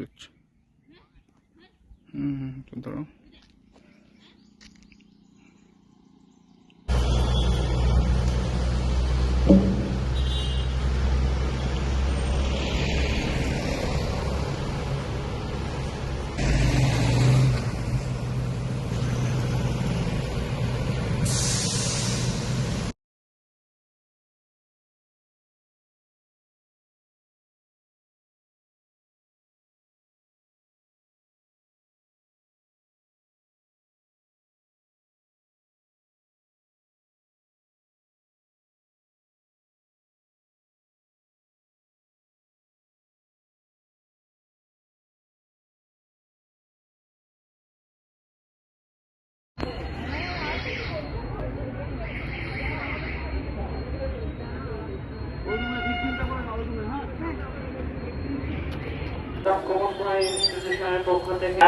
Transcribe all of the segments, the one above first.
그렇지. 음, 좀 더러.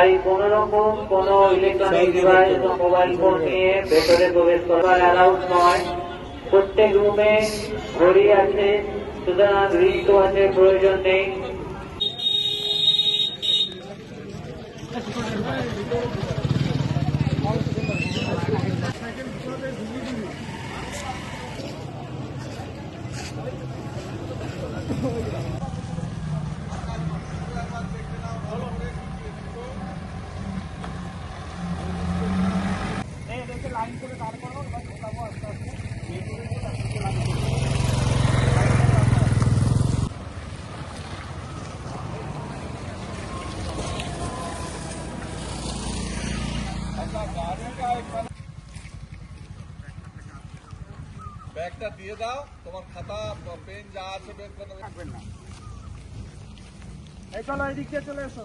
এই কোনো রকম কোনো ইলেকট্রনিক ডিভাইস বা মোবাইল ফোন নিয়ে ভেতরে প্রবেশ করার অ্যালাউড নয়। প্রত্যেক রুমে ঘড়ি আছে, সুতরাং রিস্ট ওয়াচের প্রয়োজন নেই। ব্যাগটা দিয়ে দাও, তোমার খাতা পেন যা আছে বের করে এই চলো এদিক দিয়ে চলে এসো।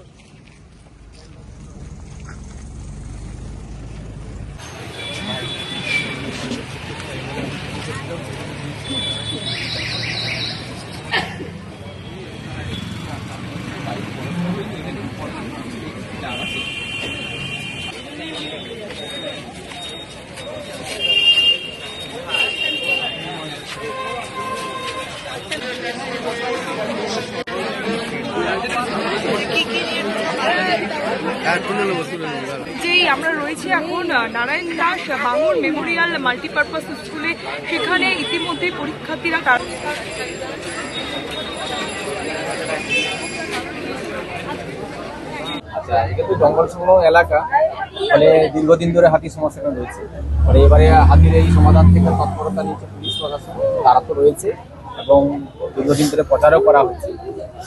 যেই আমরা রয়েছি এখন নারায়ণ দাস বাঙুর মেমোরিয়াল মাল্টিপারপাস স্কুলে। সেখানে ইতিমধ্যে পরীক্ষার্থীরা তার আচ্ছা এটা তো জঙ্গল সংলগ্ন এলাকা। ফলে দীর্ঘদিন ধরে হাতির সমস্যা এখানে রয়েছে। ফলে এবারে হাতির এই সমাধান থেকে তৎপরতা নিয়েছে পুলিশ প্রশাসন তারা তো রয়েছে। এবং দীর্ঘদিন ধরে প্রচারও করা হচ্ছে।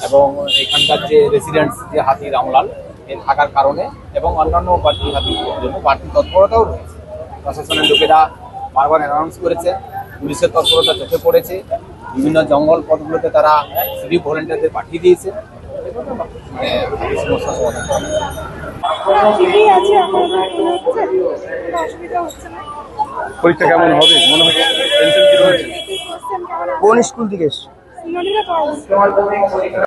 এবং এখানকার যে রেসিডেন্টস যে হাতি রামলাল এর থাকার কারণে এবং অন্যান্য বাড়তি হাতির জন্য বাড়তি তৎপরতাও রয়েছে। প্রশাসনের লোকেরা বারবার অ্যানাউন্স করেছে পুলিশের তৎপরতা চোখে পড়েছে বিভিন্ন জঙ্গল পথগুলোতে তারা সিভি ভলেন্টিয়ারদের পাঠিয়ে দিয়েছে। মানে সমাধান পরীক্ষা কেমন হবে? মনে হচ্ছে টেনশন কি রয়েছে কোন স্কুল থেকে এসছো?